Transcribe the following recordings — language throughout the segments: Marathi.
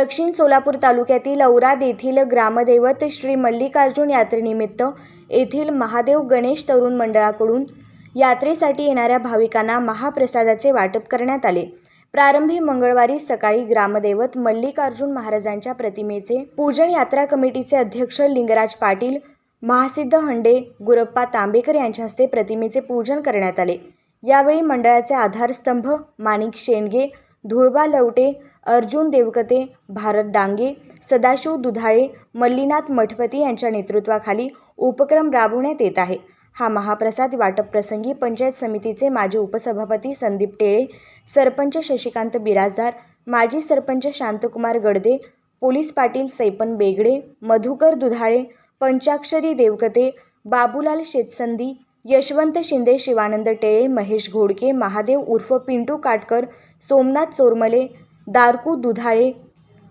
दक्षिण सोलापूर तालुक्यातील औराद येथील ग्रामदैवत श्री मल्लिकार्जुन यात्रेनिमित्त येथील महादेव गणेश तरुण मंडळाकडून यात्रेसाठी येणाऱ्या भाविकांना महाप्रसादाचे वाटप करण्यात आले. प्रारंभी मंगळवारी सकाळी ग्रामदैवत मल्लिकार्जुन महाराजांच्या प्रतिमेचे पूजन यात्रा कमिटीचे अध्यक्ष लिंगराज पाटील महासिद्ध हंडे गुरप्पा तांबेकर यांच्या हस्ते प्रतिमेचे पूजन करण्यात आले. यावेळी मंडळाचे आधारस्तंभ माणिक शेंडगे धुळबा लवटे अर्जुन देवकते भारत डांगे सदाशिव दुधाळे मल्लीनाथ मठपती यांच्या नेतृत्वाखाली उपक्रम राबवण्यात येत आहे. हा महाप्रसाद वाटप प्रसंगी पंचायत समितीचे माजी उपसभापती संदीप टेळे सरपंच शशिकांत बिराजदार माजी सरपंच शांतकुमार गडदे पोलीस पाटील सैपन बेगडे मधुकर दुधाळे पंचाक्षरी देवकते बाबूलाल शेतसंदी यशवंत शिंदे शिवानंद टेळे महेश घोडके महादेव उर्फ पिंटू काटकर सोमनाथ चोरमले दारकू दुधाळे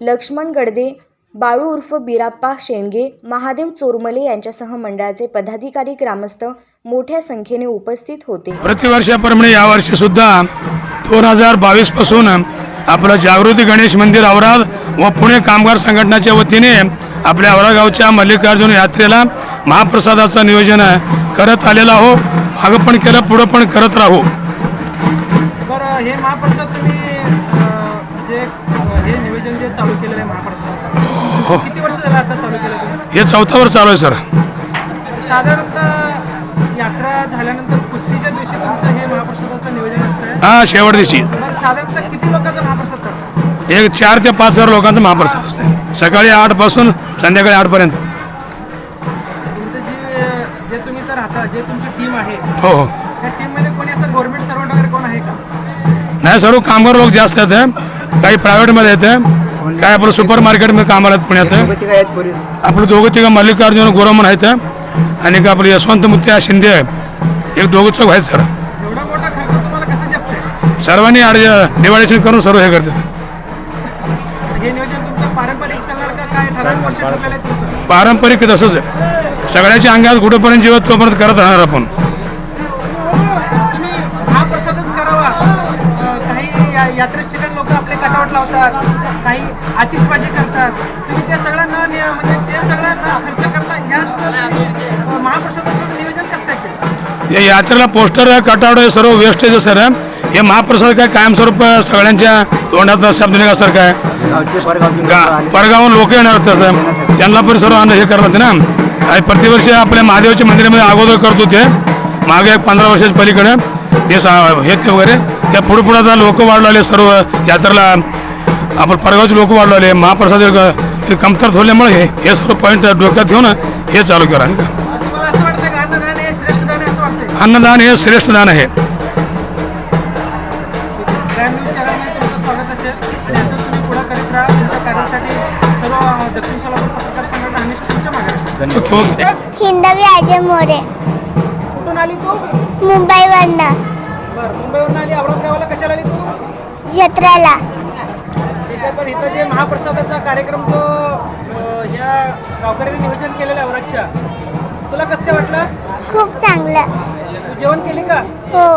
लक्ष्मण गडदे बाळू उर्फ बिराप्पा शेंडगे महादेव चोरमले यांच्यासह मंडळाचे पदाधिकारी ग्रामस्थ मोठ्या संख्येने उपस्थित होते. प्रतिवर्षाप्रमाणे यावर्षी सुद्धा दोन हजार बावीसपासून आपलं जागृती गणेश मंदिर औराद व पुणे कामगार संघटनाच्या वतीने आपल्या औरा गावच्या मल्लिकार्जुन यात्रेला महाप्रसादाचं नियोजन करत आलेलं आहो मागं पण केलं पुढं पण करत राहू. बरं हे महाप्रसाद तुम्ही अं, जे अं, हे नियोजन जे चालू केलेलं आहे महाप्रसादाचं किती वर्ष झालं आता चालू केलं तुम्ही? हे चौथावर चालू आहे सर. साधारणतः यात्रा झाल्यानंतर कुस्तीच्या दिवशी तुमचं हे महाप्रसादाचं नियोजन असतं? हा शेवट दिवशी. बरं साधारणतः किती लोकांचा महाप्रसाद करतात? एक चार ते पाच हजार लोकांचा महाप्रसाद असते सकाळी आठपासून संध्याकाळी आठपर्यंत. राहता जे तुमची टीम आहे. हो. हो त्या टीममध्ये कोणी असं गव्हर्नमेंट सर्वंट वगैरे कोण आहे का? नाही सर्व कामगार लोक जास्त आहेत काही प्रायव्हेटमध्ये येते काय आपलं सुपर मार्केटमध्ये कामाला आहेत पुण्यात आपलं दोघं तिघं मल्लिकार्जुन गोरमन आहेत आणि एक आपलं यशवंत मुत्या शिंदे आहे. एक दोघं चौक आहेत सर. एवढा मोठा खर्च तुम्हाला कसा जपतंय सर्वांनी डिवायडेशन करून सर्व हे करतात. हे नियोजन तुमचं पारंपरिक चालणार का? काय ठराविक वर्ष ठरलेलं आहे तुमचं? पारंपरिक तसंच आहे. सगळ्याच्या अंगात कुठंपर्यंत जीवत तोपर्यंत करत राहणार आपण. तुम्ही महाप्रसादच करावा. अं, काही या- यात्रेस ठिकाणी लोक आपले कटावट लावतात काही आतिषबाजी करतात. तुम्ही ते सगळं न निय- म्हणजे ते सगळं न खर्च करता ह्याच तुम्ही, अं, महाप्रसादाचं नियोजन कसं काय केलं? या यात्रेला पोस्टर कटावड हे सर्व वेस्टेज आहे सर. हे महाप्रसाद काय कायमस्वरूप सगळ्यांच्या तोंडात शब्द निघासारखं आहे गा परगावून लोक येणार असतात त्यांना पण सर्व अन्न हे करत ना. आणि प्रतिवर्षी आपल्या महादेवाच्या मंदिरामध्ये अगोदर करत होते. मागे एक पंधरा वर्षाच्या पलीकडे. हे सा- हे ते वगैरे. त्या पुढे पुढे आता लोक वाढवले सर्व यात्रेला आपण परगावचे लोक वाढवले महाप्रसाद कमतरत होल्यामुळे हे हे सर्व पॉईंट डोक्यात घेऊन हे चालू करा नाही का. अन्नदान हे श्रेष्ठ दान आहे. स्वागत असेल. आणि असं तुम्ही पुढं करीत राहा तुमच्या कार्यासाठी सर्व दक्षिण सोलापूर पत्रकार संघटना हमेशा तुमच्या मागे हिंदवी अजय मोरे. कुठून आली तू? मुंबईवरनं. बरं मुंबईवरून आली. औरंगाबादला कशाला आली तू? जत्रेला. ठीक आहे पण इथं जे महाप्रसादाचा कार्यक्रम जो अं, ह्या गावकऱ्यांनी नियोजन केलेलं आहे औरातच्या तुला कसं काय वाटलं? खूप चांगलं. तू जेवण केली का? हो.